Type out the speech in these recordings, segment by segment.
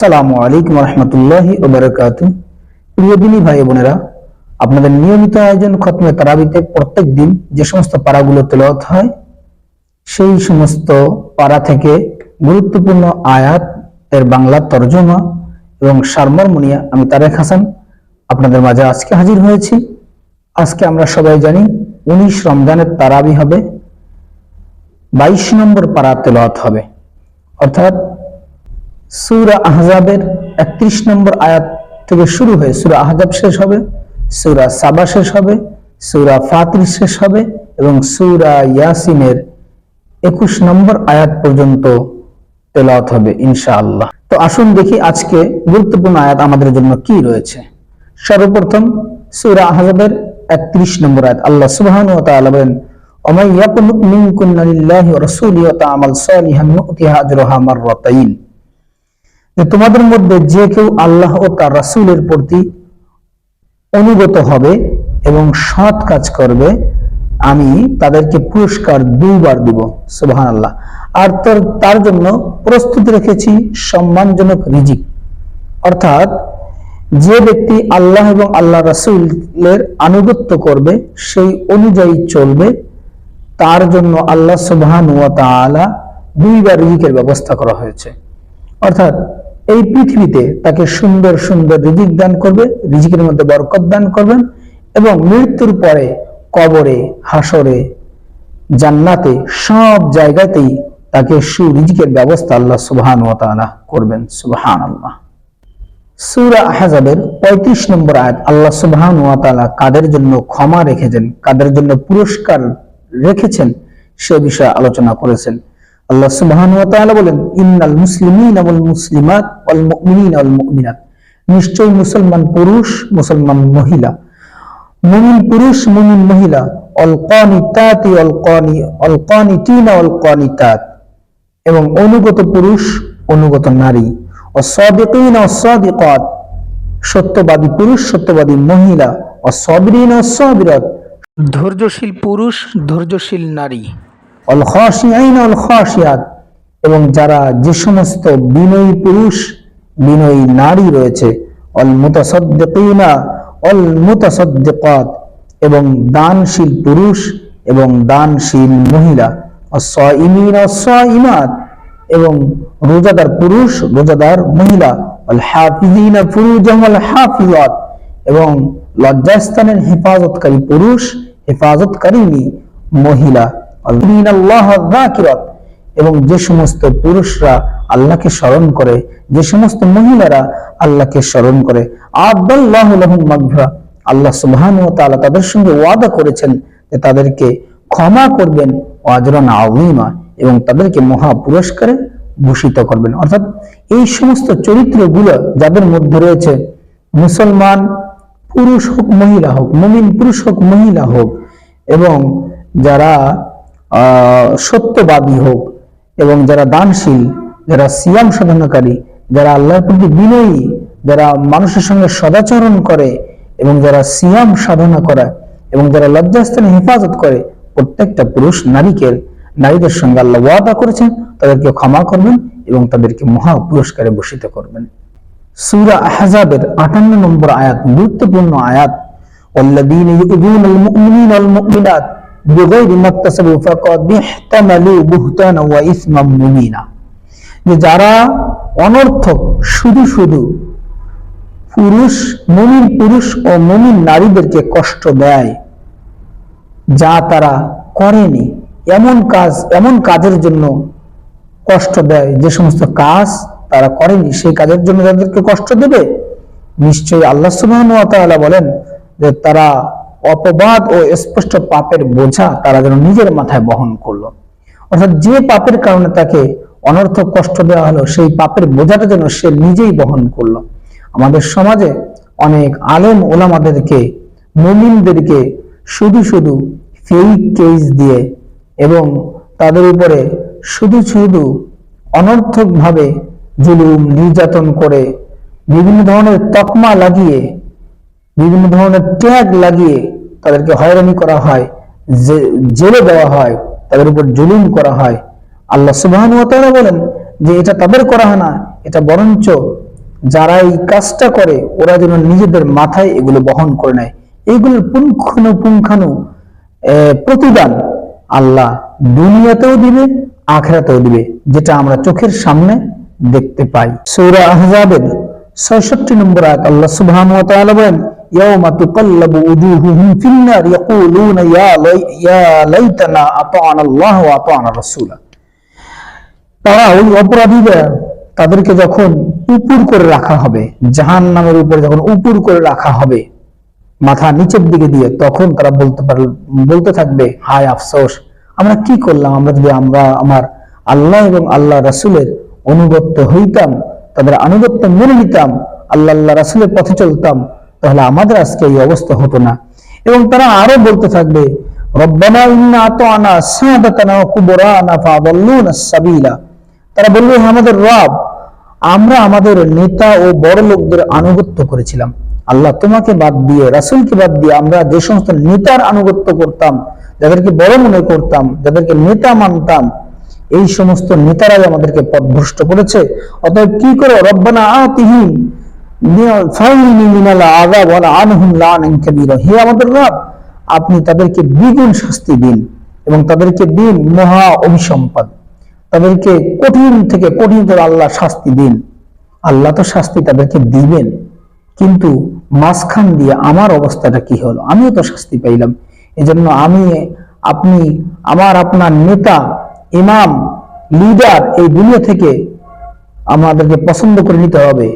আসসালামু আলাইকুম রহমতুল্লাহি ওবরাকাত। প্রিয় দিনী ভাই বোনেরা, আপনাদের নিয়মিত আয়োজন খতমে তারাবিতে প্রত্যেক দিন যে সমস্ত পাড়াগুলো তেলাওয়াত হয়, সেই সমস্ত পাড়া থেকে গুরুত্বপূর্ণ আয়াত এর বাংলা তর্জমা এবং সারমর্মনিয়া আমি তারেক হাসান আপনাদের মাঝে আজকে হাজির হয়েছি। আজকে আমরা সবাই জানি উনিশ রমজানের তারাবি হবে, বাইশ নম্বর পাড়া তেলাওয়াত হবে। অর্থাৎ সুরা আহজাবের একত্রিশ নম্বর আয়াত থেকে শুরু হয়ে সুরা আহজাব শেষ হবে, সুরা সাবা শেষ হবে, সুরা ফাতির শেষ হবে এবং সুরা ইয়াসিনের একুশ নম্বর আয়াত পর্যন্ত তেলাওয়াত হবে ইনশাআল্লাহ। তো আসুন দেখি আজকে গুরুত্বপূর্ণ আয়াত আমাদের জন্য কি রয়েছে। সর্বপ্রথম সুরা আহজাবের একত্রিশ নম্বর আয়াত, আল্লাহ সুবহানাহু ওয়া তাআলা বলেন, ওমাই ইয়াকুনু মিনকুন্না লিল্লাহি ওয়া রাসূলিহি ওয়া তা'মাল সালিহান নু'তিহা আজরাহা মাররাতাইন। তোমাদের মধ্যে যে কেউ আল্লাহ ও তার রাসূলের প্রতি অনুগত হবে এবং সৎ কাজ করবে, আমি তাদেরকে পুরস্কার দুইবার দিব সুবহান আল্লাহ আর তার তার জন্য প্রস্তুত রেখেছি সম্মানজনক রিজিক। অর্থাৎ যে ব্যক্তি আল্লাহ এবং আল্লাহ রাসূলের আনুগত্য করবে, সেই অনুযায়ী চলবে, তার জন্য আল্লাহ সুবহান ওয়া তাআলা দুইবার রিজিকের ব্যবস্থা করা হয়েছে। অর্থাৎ এই পৃথিবীতে তাকে সুন্দর সুন্দর রিজিক দান করবে, রিজিকের মধ্যে বরকত দান করবেন এবং মৃত্যুর পরে কবরে হাসরে জান্নাতে সব জায়গাতেই তাকে সুরিজিকের ব্যবস্থা আল্লাহ সুবহান ওয়া তাআলা করবেন। সুবহান আল্লাহ সূরা আহজাবের 35 নম্বর আয়াত আল্লাহ সুবহান ওয়া তাআলা কাদের জন্য ক্ষমা রেখেছেন, কাদের জন্য পুরস্কার রেখেছেন সে বিষয়ে আলোচনা করেছেন। আল্লাহ সুবহান ওয়া তাআলা বলেন, ইন্নাল মুসলিমিনা ওয়াল মুসলিমাত ওয়াল মুমিনিনা ওয়াল মুমিনাত। নিশ্চয়ই মুসলমান পুরুষ, মুসলমান মহিলা। মুমিন পুরুষ, মুমিন মহিলা। অল কানিতাতি অল কানি অল কানিতিনা অল কানিতাত এবং অনুগত পুরুষ, অনুগত নারী। অসাদিকিন অসাদিকাত সত্যবাদী পুরুষ, সত্যবাদী মহিলা। অসাবিরিন অসাবিরাত ধৈর্যশীল পুরুষ, ধৈর্যশীল নারী। এবং যারা যে সমস্ত বিনয়ী পুরুষ, বিনয়ী নারী রয়েছে এবং দানশীল পুরুষ এবং দানশীল মহিলা এবং রোজাদার পুরুষ, রোজাদার মহিলা এবং লজ্জাস্থানের হেফাজতকারী পুরুষ হেফাজতকারিনী মহিলা। এবং যে সমস্ত পুরুষরা আল্লাহকে স্মরণ করে, যে সমস্ত মহিলারা আল্লাহকে স্মরণ করে, আদাল্লাহ লাহুম আল্লাহ সুবহানাহু ওয়া তাআলা তাদের সঙ্গে ওয়াদা করেছেন যে তাদেরকে ক্ষমা করবেন আজরান আযীমা, এবং তাদেরকে মহা পুরস্কারে ভূষিত করবেন। অর্থাৎ এই সমস্ত চরিত্রগুলো যাদের মধ্যে রয়েছে, মুসলমান পুরুষ হোক, মহিলা হোক, মুমিন পুরুষ হোক, মহিলা হোক, এবং যারা সত্যবাদী হোক এবং যারা দানশীল যারা সিয়াম সাধনাকারী যারা আল্লাহর প্রতি বিনয়ী যারা মানুষের সঙ্গে সদাচরণ করে এবং যারা সিয়াম সাধনা করে এবং যারা লজ্জাস্থানে হেফাজত করে প্রত্যেকটা পুরুষ নারীকে নারীদের সঙ্গে আল্লাহ ওয়াদা করেছেন তাদেরকে ক্ষমা করবেন এবং তাদেরকে মহা পুরস্কারে ভূষিত করবেন সূরা আহজাবের 58 নম্বর আয়াত গুরুত্বপূর্ণ আয়াত والذين يؤذون المؤمنين والمؤمنات বিগৈরি মাকতাসাবু ফাকাদ বিহতামালু বুহতানা ওয়া ইসমান মুবিনা যে যারা অনর্থক, শুধু শুধু পুরুষ মনির পুরুষ ও মনির নারীদেরকে কষ্ট দেয়, যা তারা করেনি, এমন কাজ, এমন কাজের জন্য কষ্ট দেয়, যে সমস্ত কাজ তারা করেনি, সেই কাজের জন্য তাদেরকে কষ্ট দেবে? নিশ্চয়ই আল্লাহ সুবাহ বলেন যে তারা অপবাদ ও স্পষ্ট পাপের বোঝা তারা যেন নিজের মাথায় বহন করল। অর্থাৎ যে পাপের কারণে তাকে অনর্থক কষ্ট দেওয়া হলো, সেই পাপের বোঝাটা যেন সে নিজেই বহন করল। আমাদের সমাজে অনেক আলেম ওলামাদেরকে, মুমিনদেরকে শুধু শুধু ফেক কেস দিয়ে এবং তাদের উপরে শুধু শুধু অনর্থকভাবে জুলুম, নির্যাতন করে বিভিন্ন ধরনের তকমা লাগিয়ে বিভিন্ন ধরনের ট্যাগ লাগিয়ে তাদেরকে হয়রানি করা হয় জেলে দেওয়া হয় তাদের উপর জুলুম করা হয়। আল্লাহ সুবহান বলেন যে এটা তাদের করা হয় না এটা বরঞ্চ যারা এই কাজটা করে ওরা যেন নিজেদের মাথায় এগুলো বহন করে নেয়। এইগুলোর পুঙ্খানু আহ, প্রতিদান আল্লাহ দুনিয়াতেও দিবে আখেরাতেও দিবে যেটা আমরা চোখের সামনে দেখতে পাই। সৌরা আহজাবের 66 নম্বর আয়াত আল্লাহ সুবহানাহু ওয়া বলেন ইয়াউমা তুকাল্লাবু উজুহুহুম ফিন-নার ইয়াকুলুনা ইয়া লাই ইয়া লাইতানা আতা'না আল্লাহ ওয়া আতা'না রাসূলা তারা ওই অপরাধীরা তাদেরকে যখন উপর করে রাখা হবে জাহান নামের উপরে যখন উপর করে রাখা হবে, মাথা নিচের দিকে দিয়ে, তখন তারা বলতে পারল বলতে থাকবে, হায় আফসোস, আমরা কি করলাম? আমরা যদি আমরা আমার আল্লাহ এবং আল্লাহ রাসূলের অনুগত্য হইতাম, তাদের আনুগত্য মেনে নিতাম, আল্লাহ আল্লাহ রাসূলের পথে চলতাম তাহলে আমাদের আজকে এই অবস্থা হতো না। এবং তারা আরও বলতে থাকবে তারা বলবে আমাদের রব, আমরা আমাদের নেতা ও বড় লোকদের আনুগত্য করেছিলাম। আল্লাহ তোমাকে বাদ দিয়ে, রাসূলকে বাদ দিয়ে আমরা যে সমস্ত নেতার আনুগত্য করতাম, যাদেরকে বড় মনে করতাম, যাদেরকে নেতা মানতাম, এই সমস্ত নেতারাই আমাদেরকে পথভ্রষ্ট করেছে। অতএব কি করো? রব্বানা আতিহিম আপনি তাদেরকে দ্বিগুণ শাস্তি দিন এবং তাদেরকে দিন মহা অভিসম্পদ। তাদেরকে কঠিন থেকে আল্লাহ শাস্তি দিন। আল্লাহ তো শাস্তি তাদেরকে দিবেন, কিন্তু মাঝখান দিয়ে আমার অবস্থাটা কি হলো? আমিও তো শাস্তি পাইলাম। এজন্য আমি, আপনি, আমার আপনার নেতা, ইমাম লিডার এই দুনিয়া থেকে আমাদেরকে পছন্দ করে নিতে হবে।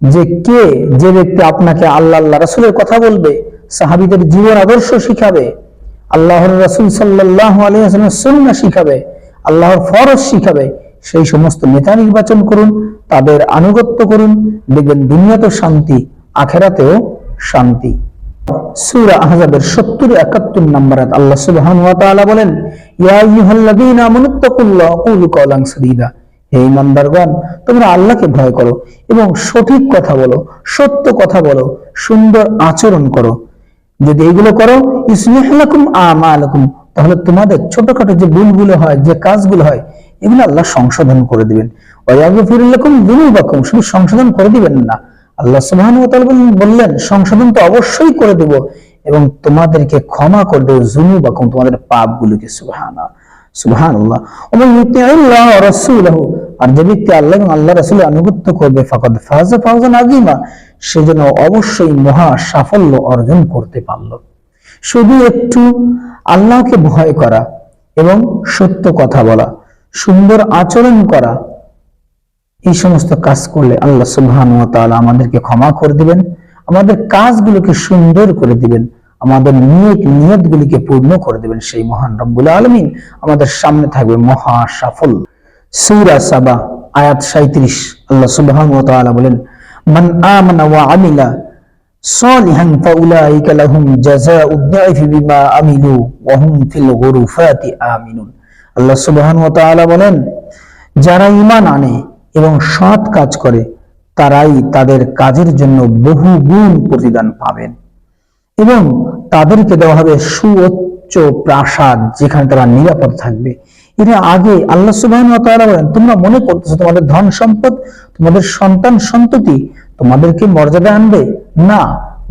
যে কে যে ব্যক্তি আপনাকে আল্লাহ আল্লাহ রাসূলের কথা বলবে, সাহাবীদের জীবন আদর্শ শিখাবে, আল্লাহর রাসূল আলাইহি ওয়াসাল্লামের সুন্নাহ শিখাবে, আল্লাহর ফরজ শিখাবে, সেই সমস্ত নেতা নির্বাচন করুন, তাদের আনুগত্য করুন, দেখবেন দুনিয়াতেও শান্তি, আখেরাতেও শান্তি। সূরা আহজাবের 70 71 নম্বর আল্লাহ বলেন, ইয়া হে ঈমানদারগণ তোমরা আল্লাহকে ভয় করো এবং সঠিক কথা বলো, সত্য কথা বলো, সুন্দর আচরণ করো। যদি এইগুলো করো ইসলিহ লাকুম আমালাকুম, তাহলে তোমাদের ছোটখাটো যে ভুলগুলো হয়, যে কাজগুলো হয়, এগুলো আল্লাহ সংশোধন করে দিবেন। ওয়াগফির যুনুবাকুম, শুধু সংশোধন করে দিবেন না। আল্লাহ সুবহানাহু বললেন সংশোধন তো অবশ্যই করে দেব এবং তোমাদেরকে ক্ষমা করে দেব যুনুবাকুম, তোমাদের পাপগুলোকে সুবহানা আর যে ব্যক্তি আল্লাহ এবং আল্লাহ রাসূলের আনুগত্য করবে ফাজা আযীমা সেজন্য অবশ্যই মহা সাফল্য অর্জন করতে পারল। শুধু একটু আল্লাহকে ভয় করা এবং সত্য কথা বলা, সুন্দর আচরণ করা, এই সমস্ত কাজ করলে আল্লাহ সুবহান আমাদেরকে ক্ষমা করে দিবেন, আমাদের কাজগুলোকে সুন্দর করে দিবেন। আমাদের নিয়ত নিয়তগুলিকে পূর্ণ করে দিবেন সেই মহান রব্বুল আলামিন। আমাদের সামনে থাকবে মহা সাফল্য। সূরা সাবা, আয়াত 37 আল্লাহ ওয়া তাআলা বলেন, মান আমানা ওয়া আমিলা সালিহান ফাউলাইকা লাহুম জাযাউদ দাইফি বিমা আমিলু ওয়া হুম ফিল গুরুফাতি আমিনুন। আল্লাহ সুবহান ওয়া তাআলা বলেন, যারা ঈমান আনে এবং সৎ কাজ করে, তারাই তাদের কাজের জন্য বহু গুণ প্রতিদান পাবেন। এবং তাদেরকে দেওয়া হবে সুউচ্চ প্রাসাদ, যেখানে তারা নিরাপদ থাকবে। এটা আগে আল্লাহ সুবহান ওয়া বলেন, তোমরা মনে করতেছো তোমাদের ধন সম্পদ, তোমাদের সন্তান সন্ততি তোমাদেরকে মর্যাদা আনবে? না,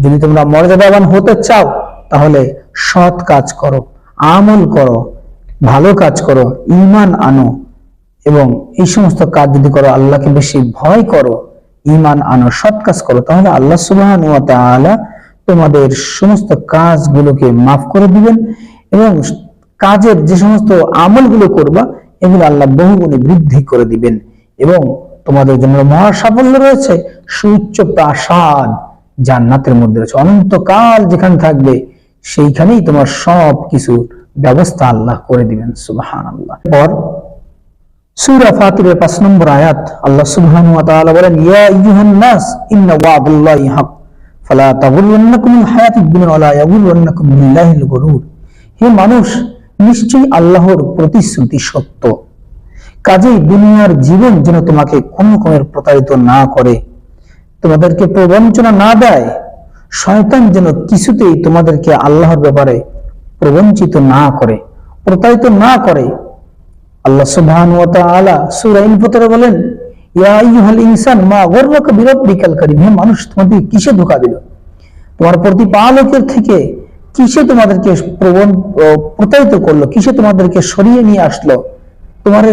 যদি তোমরা মর্যাদাবান হতে চাও, তাহলে সৎ কাজ করো, আমল করো, ভালো কাজ করো, ঈমান আনো এবং এই সমস্ত কাজ যদি করো, আল্লাহকে বেশি ভয় করো, ঈমান আনো, সৎ কাজ করো, তাহলে আল্লাহ তাআলা তোমাদের সমস্ত কাজগুলোকে মাফ করে দিবেন এবং কাজের যে সমস্ত আমলগুলো করবা, এগুলো আল্লাহ বহুগুণে বৃদ্ধি করে দিবেন। এবং তোমাদের জন্য মহা সাফল্য রয়েছে, সুউচ্চ প্রাসাদ জান্নাতের মধ্যে রয়েছে। অনন্তকাল যেখানে থাকবে, সেইখানেই তোমার সব কিছুর ব্যবস্থা আল্লাহ করে দিবেন সুবাহান আল্লাহ পর সূরা ফাতিরের 5 নম্বর আয়াত, আল্লাহ সুবহান ওয়া তাআলা বলেন, ইয়া আইয়ুহান নাস, ইন্না ওয়াদাল্লাহি হক হে মানুষ, নিশ্চয়ই আল্লাহর প্রতিশ্রুতি সত্য। কাজেই দুনিয়ার জীবন যেন তোমাকে কোন রকমের প্রতারিত না করে। তোমাদেরকে প্রবঞ্চনা না দেয়, শয়তান যেন কিছুতেই তোমাদেরকে আল্লাহর ব্যাপারে প্রবঞ্চিত না করে, প্রতারিত না করে। আল্লাহ সুবহান ওয়া তাআলা সূরা বলেন ইনসান মা বিরাব্বিকাল কারীম। হে মানুষ, তোমাদের কিসে ধোকা দিল? তোমার প্রতিপালকের থেকে কিসে তোমাদেরকে প্রবণ প্রতারিত করল? কিসে তোমাদেরকে সরিয়ে নিয়ে আসলো? তোমার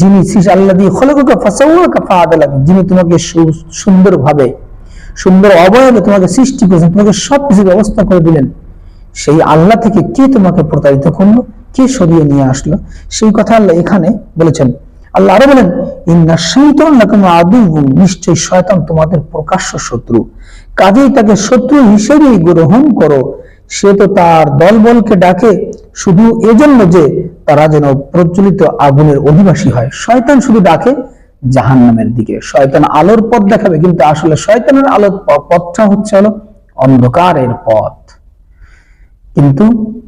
যিনি আল্লাহ দিয়ে খলকা ফাসাউকা ফাআদালাক যিনি তোমাকে সুন্দরভাবে, সুন্দর অবয়বে তোমাকে সৃষ্টি করেছেন, তোমাকে সবকিছু ব্যবস্থা করে দিলেন। সেই আল্লাহ থেকে কে তোমাকে প্রতারিত করল? কে সরিয়ে নিয়ে আসলো? সেই কথা আল্লাহ এখানে বলেছেন। আল্লাহ আরও বলেন, ইন্না শৈতান লাকুম আদুউম নিশ্চয় শয়তান তোমাদের প্রকাশ্য শত্রু। কাজেই তাকে শত্রু হিসেবেই গ্রহণ করো। সে তো তার দলবলকে ডাকে, শুধু এজন্য যে তারা যেন প্রজ্বলিত আগুনের অধিবাসী হয়। শয়তান শুধু ডাকে জাহান নামের দিকে। শয়তান আলোর পথ দেখাবে, কিন্তু আসলে শয়তানের আলোর পথটা হচ্ছে হলো অন্ধকারের পথ। কিন্তু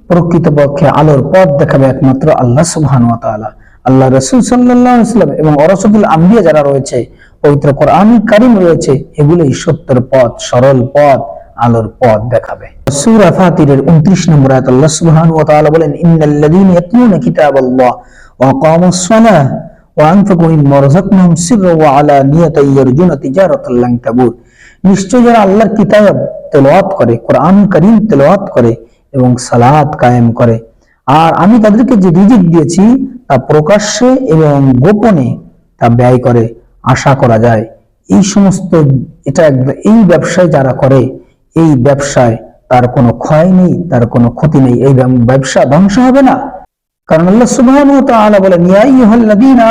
প্রকৃতপক্ষে আলোর পথ দেখাবে একমাত্র আল্লাহ সুবহান আল্লাহ রসুল সাল্লাম এবং অরসদুল আম্বিয়া যারা রয়েছে, পবিত্র কোরআন কারিম রয়েছে, এগুলোই সত্যের পথ, সরল পথ, আলোর পথ দেখাবে। ফাতিরের 29 নম্বর আয়াত আল্লাহ ওয়া তাআলা বলেন কিতাবাল্লাহ ওয়া আকামুস সালাহ ওয়া আনফাকু মিম্মা রাযাকনাহুম সিররা ওয়া ইয়ারজুনা লান তাবুর নিশ্চয় যারা আল্লাহর কিতাব তেলাওয়াত করে কোরআন কারীম তেলাওয়াত করে এবং সালাত কায়েম করে। আর আমি তাদেরকে যে রিজিক দিয়েছি তা প্রকাশ্যে এবং গোপনে তা ব্যয় করে, আশা করা যায়। এই সমস্ত, এটা এই ব্যবসায় যারা করে, এই ব্যবসায় তার কোনো ক্ষয় নেই, তার কোনো ক্ষতি নেই। এই ব্যবসা ধ্বংস হবে না। কারণ আল্লাহ সুবহানাহু ওয়া তাআলা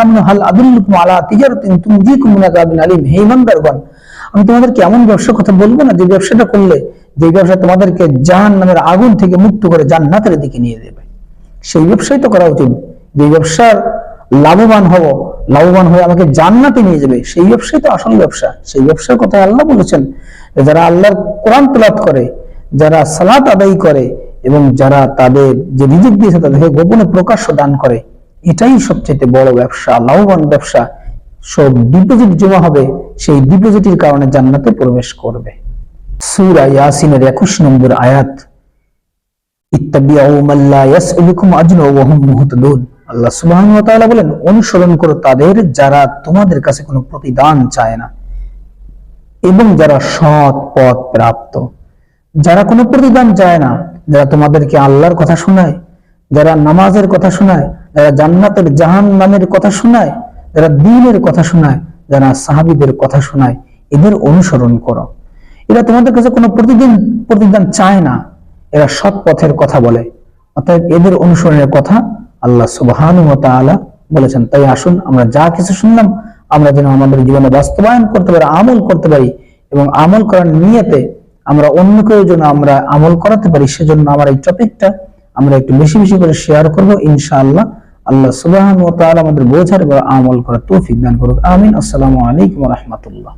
আমানু হাল আদুল্লুকুম আলা তিজারাতিন তুনজিকুম মিন আযাবিন আলীম। হে ঈমানদারগণ আমি তোমাদেরকে এমন ব্যবসার কথা বলব না, যে ব্যবসাটা করলে, যে ব্যবসা তোমাদেরকে জাহান্নামের আগুন থেকে মুক্ত করে জান্নাতের দিকে নিয়ে দেবে সেই ব্যবসাই তো করা উচিত। যে ব্যবসার লাভবান হব, লাভবান হয়ে আমাকে জান্নাতে নিয়ে যাবে, সেই ব্যবসাই তো আসল ব্যবসা। সেই ব্যবসার কথা আল্লাহ বলেছেন যারা আল্লাহর কোরআন তুলাত করে, যারা সালাত আদায় করে এবং যারা তাদের যে রিজিক দিয়েছে তাদেরকে গোপনে প্রকাশ্য দান করে, এটাই সবচেয়ে বড় ব্যবসা, লাভবান ব্যবসা। সব ডিপোজিট জমা হবে, সেই ডিপোজিটের কারণে জান্নাতে প্রবেশ করবে। সূরা ইয়াসিনের 21 নম্বর আয়াত, ইত্তাবিউ মাল্লা ইয়াসউলুকুম আজরা ওয়া হুম মুহতাদুন। আল্লাহ ওয়া বলেন, অনুসরণ করো তাদের যারা তোমাদের কাছে কোনো প্রতিদান চায় না এবং যারা সৎ পথ প্রাপ্ত। যারা কোনো প্রতিদান চায় না, যারা তোমাদেরকে আল্লাহর কথা শোনায়, যারা নামাজের কথা শোনায়, যারা জান্নাতের জাহান নামের কথা শোনায়, যারা দিনের কথা শোনায়, যারা সাহাবিদের কথা শোনায়, এদের অনুসরণ করো। এরা তোমাদের কাছে কোনো প্রতিদিন প্রতিদান চায় না, এরা সৎ পথের কথা বলে অর্থাৎ এদের অনুসরণের কথা আল্লাহ সুবহান বলেছেন, তাই আসুন, আমরা যা কিছু শুনলাম, আমরা যেন আমাদের জীবনে বাস্তবায়ন করতে পারি, আমল করতে পারি এবং আমল করার নিয়েতে আমরা অন্য কেউ যেন আমরা আমল করাতে পারি, সেজন্য আমার এই টপিকটা আমরা একটু বেশি বেশি করে শেয়ার করব, ইনশাআল্লাহ। আল্লাহ সুবাহ আমাদের বোঝার এবং আমল করার তৌফিক দান করুক। আমিন। আসসালামু আলাইকুম রহমতুল্লাহ।